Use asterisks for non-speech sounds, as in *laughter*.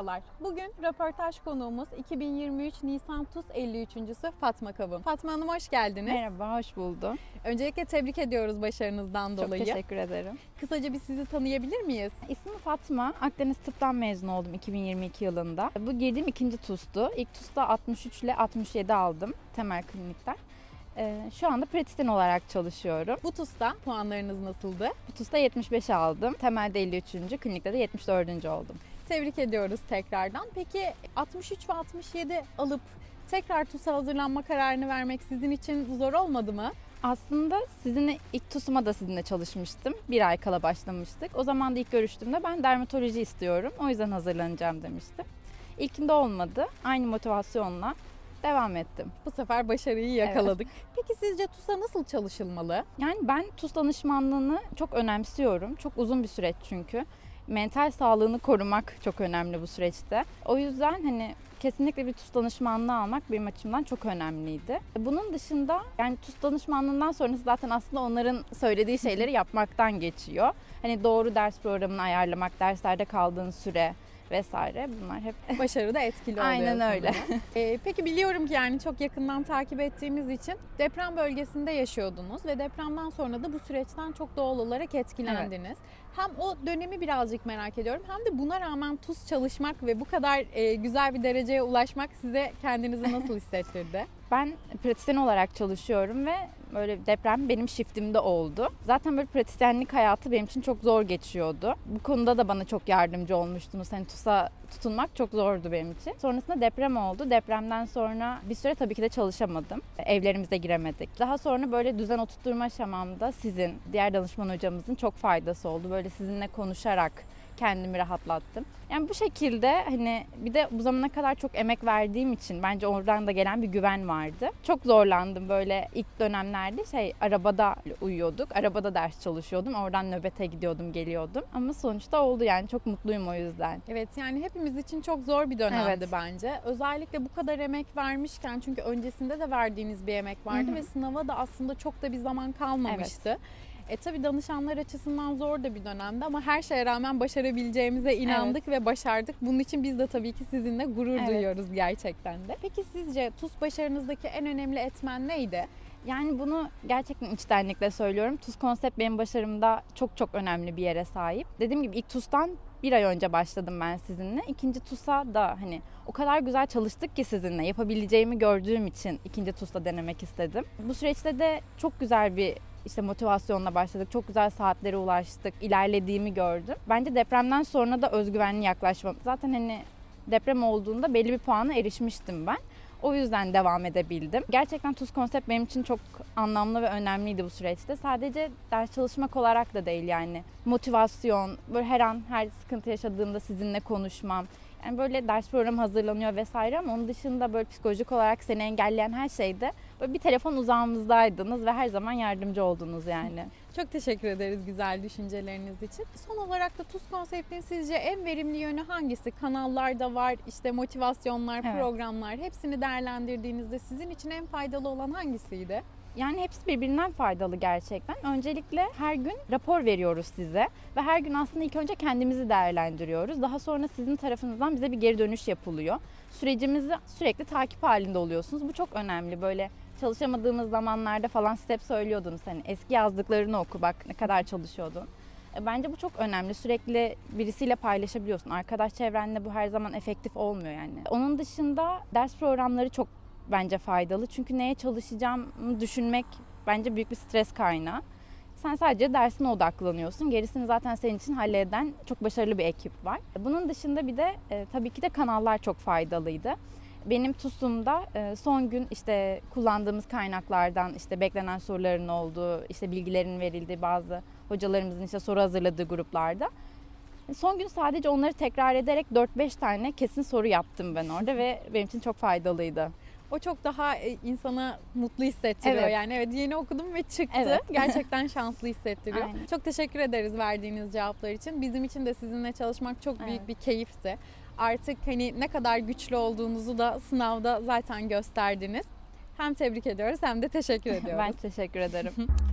Merhabalar. Bugün röportaj konuğumuz 2023 Nisan TUS 53.sü Fatma Kavun. Fatma Hanım hoş geldiniz. Merhaba, hoş buldum. Öncelikle tebrik ediyoruz başarınızdan Çok dolayı. teşekkür ederim. Kısaca bir sizi tanıyabilir miyiz? İsmim Fatma. Akdeniz Tıp'tan mezun oldum 2022 yılında. Bu girdiğim ikinci TUS'tu. İlk TUS'ta 63 ile 67 aldım temel klinikten. Ee, şu anda pratisyen olarak çalışıyorum. Bu TUS'ta puanlarınız nasıldı? Bu TUS'ta 75 aldım. Temelde 53. klinikte de 74. oldum. Tebrik ediyoruz tekrardan. Peki 63 ve 67 alıp tekrar TUS'a hazırlanma kararını vermek sizin için zor olmadı mı? Aslında sizinle ilk TUS'uma da sizinle çalışmıştım. Bir ay kala başlamıştık. O zaman da ilk görüştüğümde ben dermatoloji istiyorum. O yüzden hazırlanacağım demiştim. İlkinde olmadı. Aynı motivasyonla devam ettim. Bu sefer başarıyı yakaladık. Peki sizce TUS'a nasıl çalışılmalı? Yani ben TUS danışmanlığını çok önemsiyorum. Çok uzun bir süreç çünkü. Mental sağlığını korumak çok önemli bu süreçte. O yüzden hani kesinlikle bir TUS danışmanlığı almak benim açımdan çok önemliydi. Bunun dışında yani TUS danışmanlığından sonrası zaten aslında onların söylediği şeyleri yapmaktan geçiyor. Hani doğru ders programını ayarlamak, derslerde kaldığın süre vesaire bunlar hep *laughs* Başarıda etkili oluyor. Aynen öyle. *laughs* Ee, peki biliyorum ki yani çok yakından takip ettiğimiz için deprem bölgesinde yaşıyordunuz ve depremden sonra da bu süreçten çok doğal olarak etkilendiniz. Hem o dönemi birazcık merak ediyorum hem de buna rağmen tuz çalışmak ve bu kadar e, güzel bir dereceye ulaşmak size kendinizi nasıl *laughs* hissettirdi? Ben pratisyen olarak çalışıyorum ve böyle deprem benim shiftimde oldu. Zaten böyle pratisyenlik hayatı benim için çok zor geçiyordu. Bu konuda da bana çok yardımcı olmuştunuz. Hani TUS'a tutunmak çok zordu benim için. Sonrasında deprem oldu. Depremden sonra bir süre tabii ki de çalışamadım. Evlerimize giremedik. Daha sonra böyle düzen oturtturma aşamamda sizin, diğer danışman hocamızın çok faydası oldu. Böyle sizinle konuşarak kendimi rahatlattım. Yani bu şekilde hani bir de bu zamana kadar çok emek verdiğim için bence oradan da gelen bir güven vardı. Çok zorlandım böyle ilk dönemlerde şey arabada uyuyorduk. Arabada ders çalışıyordum. Oradan nöbete gidiyordum, geliyordum. Ama sonuçta oldu yani çok mutluyum o yüzden. Evet yani hepimiz için çok zor bir dönemdi Evet. bence. Özellikle bu kadar emek vermişken çünkü öncesinde de verdiğiniz bir emek vardı Hı hı. ve sınava da aslında çok da bir zaman kalmamıştı. E tabi danışanlar açısından zor da bir dönemdi ama her şeye rağmen başarabileceğimize inandık ve başardık. Bunun için biz de tabii ki sizinle gurur Evet. duyuyoruz gerçekten de. Peki sizce TUS başarınızdaki en önemli etmen neydi? Yani bunu gerçekten içtenlikle söylüyorum. TUS konsept benim başarımda çok çok önemli bir yere sahip. Dediğim gibi ilk TUS'tan bir ay önce başladım ben sizinle. İkinci TUS'a da hani o kadar güzel çalıştık ki sizinle yapabileceğimi gördüğüm için ikinci TUS'ta denemek istedim. Bu süreçte de çok güzel bir işte motivasyonla başladık. Çok güzel saatlere ulaştık. ilerlediğimi gördüm. Bence depremden sonra da özgüvenli yaklaşmam. Zaten hani deprem olduğunda belli bir puana erişmiştim ben. O yüzden devam edebildim. Gerçekten TUS konsept benim için çok anlamlı ve önemliydi bu süreçte. Sadece ders çalışmak olarak da değil yani. Motivasyon, böyle her an her sıkıntı yaşadığımda sizinle konuşmam. Yani böyle ders programı hazırlanıyor vesaire ama onun dışında böyle psikolojik olarak seni engelleyen her şeyde böyle bir telefon uzağımızdaydınız ve her zaman yardımcı oldunuz yani. *laughs* Çok teşekkür ederiz güzel düşünceleriniz için. Son olarak da TUS konseptinin sizce en verimli yönü hangisi? Kanallarda var, işte motivasyonlar, Evet. programlar hepsini değerlendirdiğinizde sizin için en faydalı olan hangisiydi? Yani hepsi birbirinden faydalı gerçekten. Öncelikle her gün rapor veriyoruz size ve her gün aslında ilk önce kendimizi değerlendiriyoruz. Daha sonra sizin tarafınızdan bize bir geri dönüş yapılıyor. Sürecimizi sürekli takip halinde oluyorsunuz. Bu çok önemli. Böyle çalışamadığımız zamanlarda falan siz hep söylüyordunuz hani eski yazdıklarını oku bak ne kadar çalışıyordun. E, Bence bu çok önemli. Sürekli birisiyle paylaşabiliyorsun. Arkadaş çevrenle bu her zaman efektif olmuyor yani. Onun dışında ders programları çok bence faydalı. Çünkü neye çalışacağımı düşünmek bence büyük bir stres kaynağı. Sen sadece dersine odaklanıyorsun. Gerisini zaten senin için halleden çok başarılı bir ekip var. Bunun dışında bir de e, tabii ki de kanallar çok faydalıydı. Benim TUS'umda e, son gün işte kullandığımız kaynaklardan işte beklenen soruların olduğu, işte bilgilerin verildiği bazı hocalarımızın işte soru hazırladığı gruplarda Son gün sadece onları tekrar ederek 4-5 tane kesin soru yaptım ben orada ve benim için çok faydalıydı. O çok daha e, insana mutlu hissettiriyor Evet. yani. Evet yeni okudum ve çıktı. Evet. *laughs* Gerçekten şanslı hissettiriyor. Aynen. Çok teşekkür ederiz verdiğiniz cevaplar için. Bizim için de sizinle çalışmak çok büyük Evet. bir keyifti. Artık hani ne kadar güçlü olduğunuzu da sınavda zaten gösterdiniz. Hem tebrik ediyoruz hem de teşekkür *laughs* ediyoruz. ben teşekkür ederim. *laughs*